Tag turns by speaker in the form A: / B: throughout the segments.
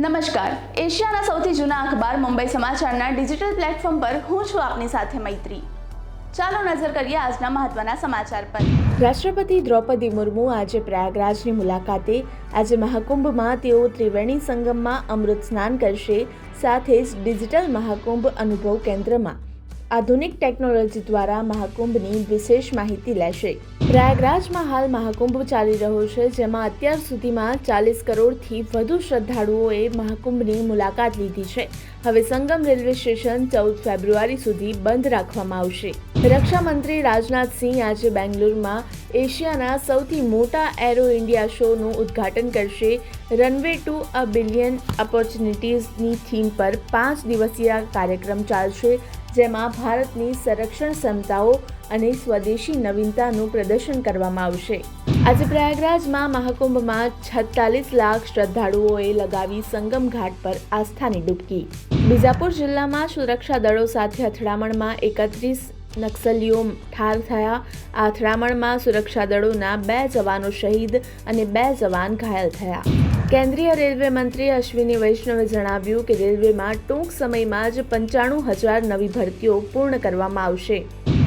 A: નમસ્કાર. એશિયાના સૌથી જૂના અખબાર મુંબઈ સમાચારના ડિજિટલ પ્લેટફોર્મ પર હું છું આપની સાથે મૈત્રી. ચાલો નજર કરીએ આજના મહત્વના સમાચાર પર.
B: રાષ્ટ્રપતિ દ્રૌપદી મુર્મુ આજે પ્રયાગરાજની મુલાકાતે. આજે મહાકુંભમાં તેઓ ત્રિવેણી સંગમમાં અમૃત સ્નાન કરશે. સાથે જ ડિજિટલ મહાકુંભ અનુભવ કેન્દ્રમાં. આધુનિક ટેકનોલોજી દ્વારા મહાકુંભની વિશેષ માહિતી લેશે. પ્રયાગરાજમાં હાલ મહાકુંભ ચાલી રહ્યો છે, જેમાં અત્યાર સુધીમાં ચાલીસ કરોડથી વધુ શ્રદ્ધાળુઓએ મહાકુંભની મુલાકાત લીધી છે. હવે સંગમ રેલવે સ્ટેશન ચૌદ ફેબ્રુઆરી સુધી બંધ રાખવામાં આવશે. રક્ષામંત્રી રાજનાથસિંહ આજે બેંગ્લોરમાં એશિયાના સૌથી મોટા એરો ઇન્ડિયા શોનું ઉદ્ઘાટન કરશે. રનવે ટુ અ બિલિયન ઓપોર્ચ્યુનિટીઝની થીમ પર પાંચ દિવસીય કાર્યક્રમ ચાલશે. જેમાં ભારતની સંરક્ષણ ક્ષમતાઓ અને સ્વદેશી નવીનતાનું પ્રદર્શન કરવામાં આવશે. આજે પ્રયાગરાજમાં મહાકુંભમાં છત્તાલીસ લાખ શ્રદ્ધાળુઓએ લગાવી સંગમ ઘાટ પર આસ્થાની ડૂબકી. બીજાપુર જિલ્લામાં સુરક્ષા દળો સાથે અથડામણમાં એકત્રીસ નક્સલીઓ ઠાર થયા. આ અથડામણમાં સુરક્ષા દળોના બે જવાનો શહીદ અને બે જવાન ઘાયલ થયા. કેન્દ્રીય રેલવે મંત્રી અશ્વિની વૈષ્ણવે જણાવ્યું કે રેલવેમાં ટૂંક સમયમાં જ પંચાણું હજાર નવી ભરતીઓ પૂર્ણ કરવામાં આવશે.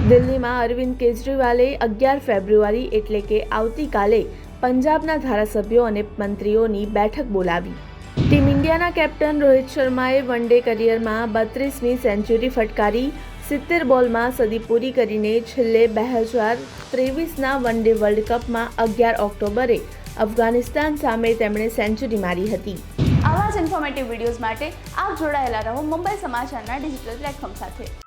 B: દિલ્હીમાં અરવિંદ કેજરીવાલે અગિયાર ફેબ્રુઆરી એટલે કે આવતીકાલે પંજાબના ધારાસભ્યો અને મંત્રીઓની બેઠક બોલાવી. ટીમ ઇન્ડિયાના કેપ્ટન રોહિત શર્માએ વન ડે કરિયરમાં બત્રીસમી સેન્ચુરી ફટકારી, સિત્તેર બોલમાં સદી પૂરી કરીને છેલ્લે બે હજાર ત્રેવીસના વન ડે વર્લ્ડ કપમાં અગિયાર ઓક્ટોબરે અફઘાનિસ્તાન સામે તેમણે સેન્ચુરી મારી હતી.
A: આવા જ ઇન્ફોર્મેટિવ વિડીયોઝ માટે આપ જોડાયેલા રહો મુંબઈ સમાચારના ડિજિટલ પ્લેટફોર્મ સાથે.